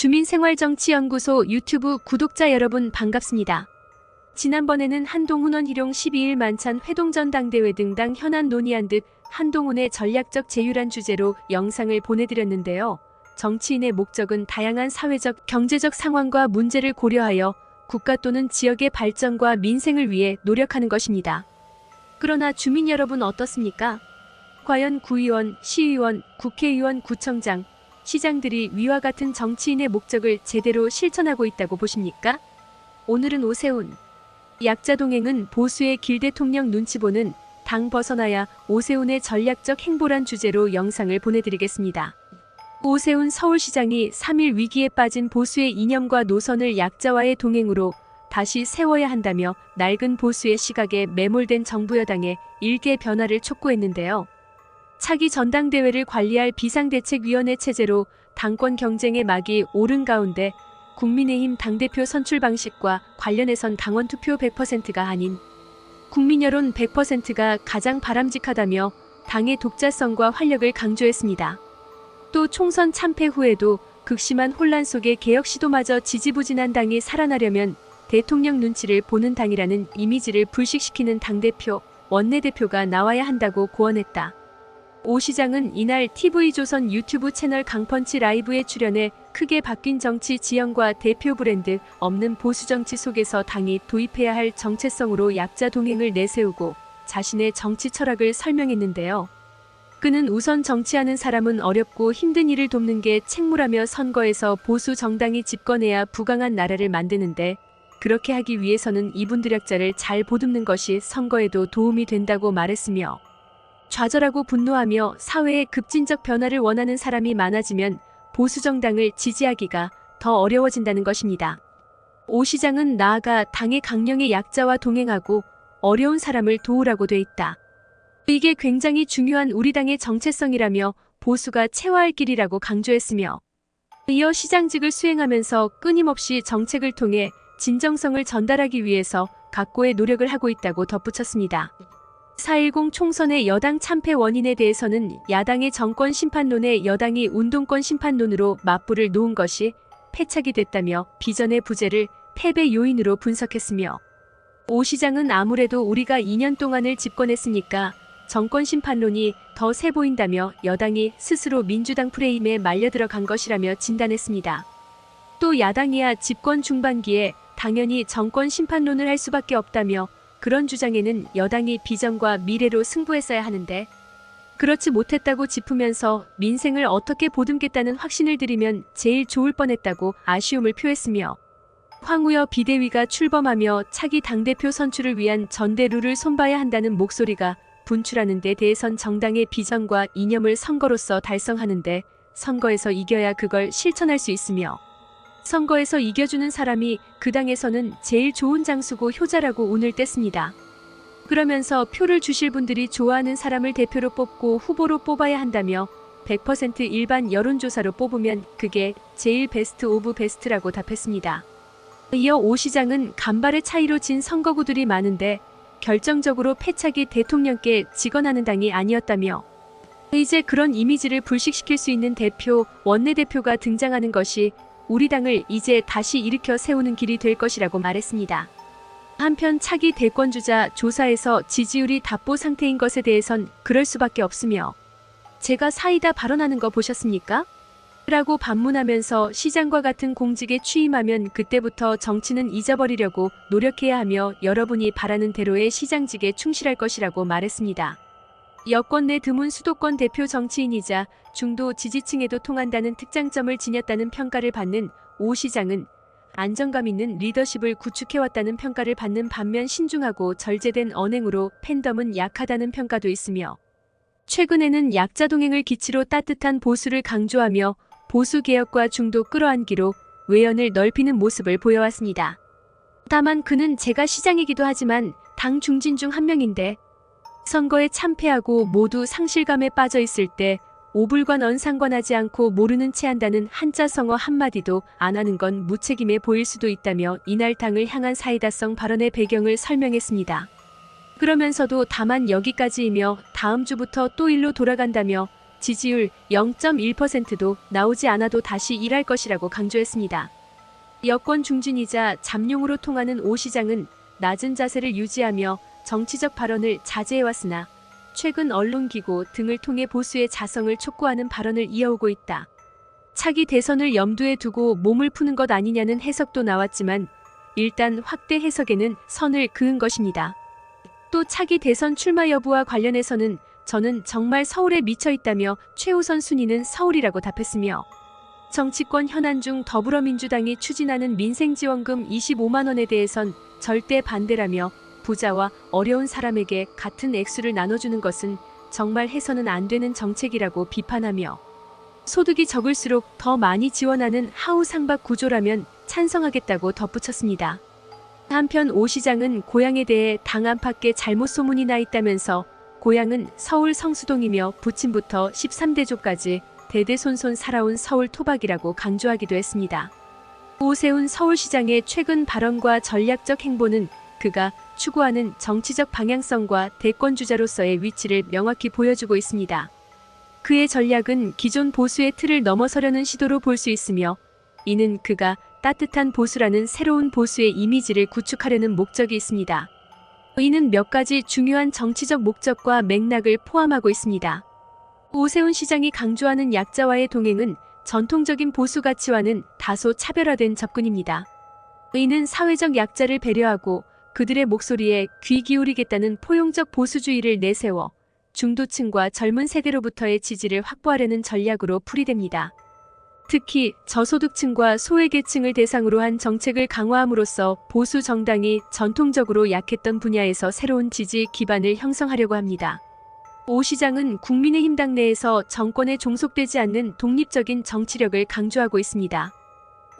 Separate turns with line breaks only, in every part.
주민생활정치연구소 유튜브 구독자 여러분 반갑습니다. 지난번에는 한동훈원 희룡 12일 만찬 회동전 당대회 등 당 현안 논의한 듯 한동훈의 전략적 제휴란 주제로 영상을 보내드렸는데요. 정치인의 목적은 다양한 사회적, 경제적 상황과 문제를 고려하여 국가 또는 지역의 발전과 민생을 위해 노력하는 것입니다. 그러나 주민 여러분 어떻습니까? 과연 구의원, 시의원, 국회의원, 구청장, 시장들이 위와 같은 정치인의 목적을 제대로 실천하고 있다고 보십니까? 오늘은 오세훈. 약자 동행은 보수의 길 대통령 눈치 보는 당 벗어나야 오세훈의 전략적 행보란 주제로 영상을 보내드리겠습니다. 오세훈 서울시장이 3일 위기에 빠진 보수의 이념과 노선을 약자와의 동행으로 다시 세워야 한다며 낡은 보수의 시각에 매몰된 정부 여당에 일개 변화를 촉구했는데요. 차기 전당대회를 관리할 비상대책위원회 체제로 당권 경쟁의 막이 오른 가운데 국민의힘 당대표 선출 방식과 관련해선 당원 투표 100%가 아닌 국민 여론 100%가 가장 바람직하다며 당의 독자성과 활력을 강조했습니다. 또 총선 참패 후에도 극심한 혼란 속에 개혁 시도마저 지지부진한 당이 살아나려면 대통령 눈치를 보는 당이라는 이미지를 불식시키는 당대표, 원내대표가 나와야 한다고 고언했다. 오 시장은 이날 TV조선 유튜브 채널 강펀치 라이브에 출연해 크게 바뀐 정치 지형과 대표 브랜드 없는 보수 정치 속에서 당이 도입해야 할 정체성으로 약자 동행을 내세우고 자신의 정치 철학을 설명했는데요. 그는 우선 정치하는 사람은 어렵고 힘든 일을 돕는 게 책무라며 선거에서 보수 정당이 집권해야 부강한 나라를 만드는데 그렇게 하기 위해서는 이분들약자를 잘 보듬는 것이 선거에도 도움이 된다고 말했으며 좌절하고 분노하며 사회의 급진적 변화를 원하는 사람이 많아지면 보수 정당을 지지하기가 더 어려워진다는 것입니다. 오 시장은 나아가 당의 강령의 약자와 동행하고 어려운 사람을 도우라고 돼 있다. 이게 굉장히 중요한 우리 당의 정체성이라며 보수가 채워할 길이라고 강조했으며 이어 시장직을 수행하면서 끊임없이 정책을 통해 진정성을 전달하기 위해서 각고의 노력을 하고 있다고 덧붙였습니다. 4.10 총선의 여당 참패 원인에 대해서는 야당의 정권 심판론에 여당이 운동권 심판론으로 맞불을 놓은 것이 패착이 됐다며 비전의 부재를 패배 요인으로 분석했으며 오 시장은 아무래도 우리가 2년 동안을 집권했으니까 정권 심판론이 더 세 보인다며 여당이 스스로 민주당 프레임에 말려 들어간 것이라며 진단했습니다. 또 야당이야 집권 중반기에 당연히 정권 심판론을 할 수밖에 없다며 그런 주장에는 여당이 비전과 미래로 승부했어야 하는데 그렇지 못했다고 짚으면서 민생을 어떻게 보듬겠다는 확신을 들이면 제일 좋을 뻔했다고 아쉬움을 표했으며 황우여 비대위가 출범하며 차기 당대표 선출을 위한 전대루를 손봐야 한다는 목소리가 분출하는 데 대해선 정당의 비전과 이념을 선거로서 달성하는데 선거에서 이겨야 그걸 실천할 수 있으며 선거에서 이겨주는 사람이 그 당에서는 제일 좋은 장수고 효자라고 운을 뗐습니다. 그러면서 표를 주실 분들이 좋아하는 사람을 대표로 뽑고 후보로 뽑아야 한다며 100% 일반 여론조사로 뽑으면 그게 제일 베스트 오브 베스트라고 답했습니다. 이어 오 시장은 간발의 차이로 진 선거구들이 많은데 결정적으로 패착이 대통령께 직언하는 당이 아니었다며 이제 그런 이미지를 불식시킬 수 있는 대표, 원내대표가 등장하는 것이 우리 당을 이제 다시 일으켜 세우는 길이 될 것이라고 말했습니다. 한편 차기 대권주자 조사에서 지지율이 답보 상태인 것에 대해선 그럴 수밖에 없으며 제가 사이다 발언하는 거 보셨습니까? 라고 반문하면서 시장과 같은 공직에 취임하면 그때부터 정치는 잊어버리려고 노력해야 하며 여러분이 바라는 대로의 시장직에 충실할 것이라고 말했습니다. 여권 내 드문 수도권 대표 정치인이자 중도 지지층에도 통한다는 특장점을 지녔다는 평가를 받는 오 시장은 안정감 있는 리더십을 구축해왔다는 평가를 받는 반면 신중하고 절제된 언행으로 팬덤은 약하다는 평가도 있으며 최근에는 약자 동행을 기치로 따뜻한 보수를 강조하며 보수 개혁과 중도 끌어안기로 외연을 넓히는 모습을 보여왔습니다. 다만 그는 제가 시장이기도 하지만 당 중진 중 한 명인데 선거에 참패하고 모두 상실감에 빠져 있을 때 오불관 언상관하지 않고 모르는 채 한다는 한자 성어 한마디도 안 하는 건 무책임해 보일 수도 있다며 이날 당을 향한 사이다성 발언의 배경을 설명했습니다. 그러면서도 다만 여기까지이며 다음 주부터 또 일로 돌아간다며 지지율 0.1%도 나오지 않아도 다시 일할 것이라고 강조했습니다. 여권 중진이자 잠룡으로 통하는 오 시장은 낮은 자세를 유지하며 정치적 발언을 자제해왔으나 최근 언론기고 등을 통해 보수의 자성을 촉구하는 발언을 이어오고 있다. 차기 대선을 염두에 두고 몸을 푸는 것 아니냐는 해석도 나왔지만 일단 확대 해석에는 선을 그은 것입니다. 또 차기 대선 출마 여부와 관련해서는 저는 정말 서울에 미쳐 있다며 최우선 순위는 서울이라고 답했으며 정치권 현안 중 더불어민주당이 추진하는 민생지원금 25만 원에 대해선 절대 반대라며 부자와 어려운 사람에게 같은 액수를 나눠주는 것은 정말 해서는 안 되는 정책이라고 비판하며 소득이 적을수록 더 많이 지원하는 하우 상박 구조라면 찬성하겠다고 덧붙였습니다. 한편 오 시장은 고향에 대해 당 안팎에 잘못 소문이 나 있다면서 고향은 서울 성수동이며 부친부터 13대조까지 대대손손 살아온 서울 토박이라고 강조하기도 했습니다. 오세훈 서울시장의 최근 발언과 전략적 행보는 그가 추구하는 정치적 방향성과 대권주자로서의 위치를 명확히 보여주고 있습니다. 그의 전략은 기존 보수의 틀을 넘어서려는 시도로 볼 수 있으며 이는 그가 따뜻한 보수라는 새로운 보수의 이미지를 구축하려는 목적이 있습니다. 이는 몇 가지 중요한 정치적 목적과 맥락을 포함하고 있습니다. 오세훈 시장이 강조하는 약자와의 동행은 전통적인 보수 가치와는 다소 차별화된 접근입니다. 이는 사회적 약자를 배려하고 그들의 목소리에 귀 기울이겠다는 포용적 보수주의를 내세워 중도층과 젊은 세대로부터의 지지를 확보하려는 전략으로 풀이됩니다. 특히 저소득층과 소외계층을 대상으로 한 정책을 강화함으로써 보수 정당이 전통적으로 약했던 분야에서 새로운 지지 기반을 형성하려고 합니다. 오 시장은 국민의힘 내에서 정권에 종속되지 않는 독립적인 정치력을 강조하고 있습니다.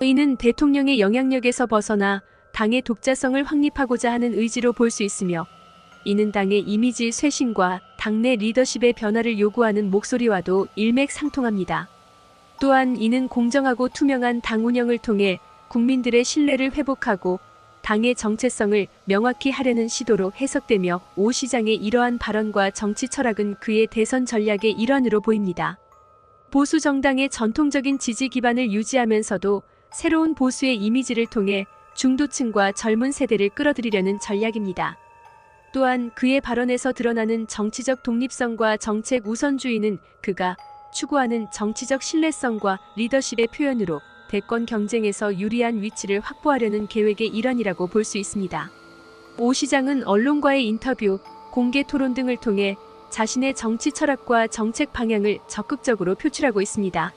이는 대통령의 영향력에서 벗어나 당의 독자성을 확립하고자 하는 의지로 볼 수 있으며 이는 당의 이미지 쇄신과 당내 리더십의 변화를 요구하는 목소리와도 일맥상통합니다. 또한 이는 공정하고 투명한 당 운영을 통해 국민들의 신뢰를 회복하고 당의 정체성을 명확히 하려는 시도로 해석되며 오 시장의 이러한 발언과 정치 철학은 그의 대선 전략의 일환으로 보입니다. 보수 정당의 전통적인 지지 기반을 유지하면서도 새로운 보수의 이미지를 통해 중도층과 젊은 세대를 끌어들이려는 전략입니다. 또한 그의 발언에서 드러나는 정치적 독립성과 정책 우선주의는 그가 추구하는 정치적 신뢰성과 리더십의 표현으로 대권 경쟁에서 유리한 위치를 확보하려는 계획의 일환이라고 볼 수 있습니다. 오 시장은 언론과의 인터뷰, 공개 토론 등을 통해 자신의 정치 철학과 정책 방향을 적극적으로 표출하고 있습니다.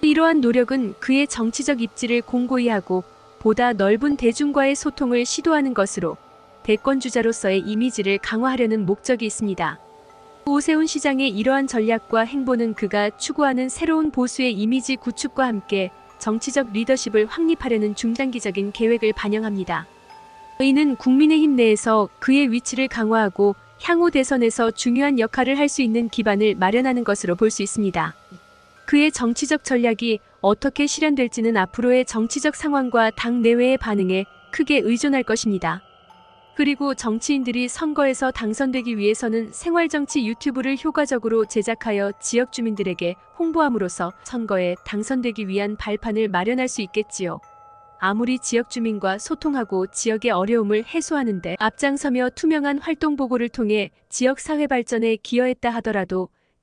이러한 노력은 그의 정치적 입지를 공고히 하고 보다 넓은 대중과의 소통을 시도하는 것으로 대권주자로서의 이미지를 강화하려는 목적이 있습니다. 오세훈 시장의 이러한 전략과 행보는 그가 추구하는 새로운 보수의 이미지 구축과 함께 정치적 리더십을 확립하려는 중장기적인 계획을 반영합니다. 이는 국민의힘 내에서 그의 위치를 강화하고 향후 대선에서 중요한 역할을 할 수 있는 기반을 마련하는 것으로 볼 수 있습니다. 그의 정치적 전략이 어떻게 실현될지는 앞으로의 정치적 상황과 당 내외의 반응에 크게 의존할 것입니다. 그리고 정치인들이 선거에서 당선되기 위해서는 생활정치 유튜브를 효과적으로 제작하여 지역 주민들에게 홍보함으로써 선거에 당선되기 위한 발판을 마련할 수 있겠지요. 아무리 지역 주민과 소통하고 지역의 어려움을 해소하는데 앞장서며 투명한 활동 보고를 통해 지역 사회 발전에 기여했다 하더라도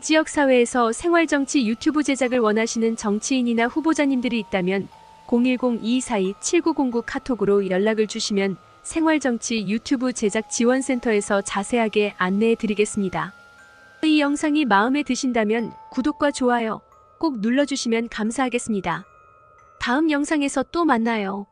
지역사회에서 생활정치 유튜브 제작을 원하시는 정치인이나 후보자님들이 있다면 010-2242-7909 카톡으로 연락을 주시면 생활정치 유튜브 제작 지원센터에서 자세하게 안내해 드리겠습니다. 이 영상이 마음에 드신다면 구독과 좋아요 꼭 눌러주시면 감사하겠습니다. 다음 영상에서 또 만나요.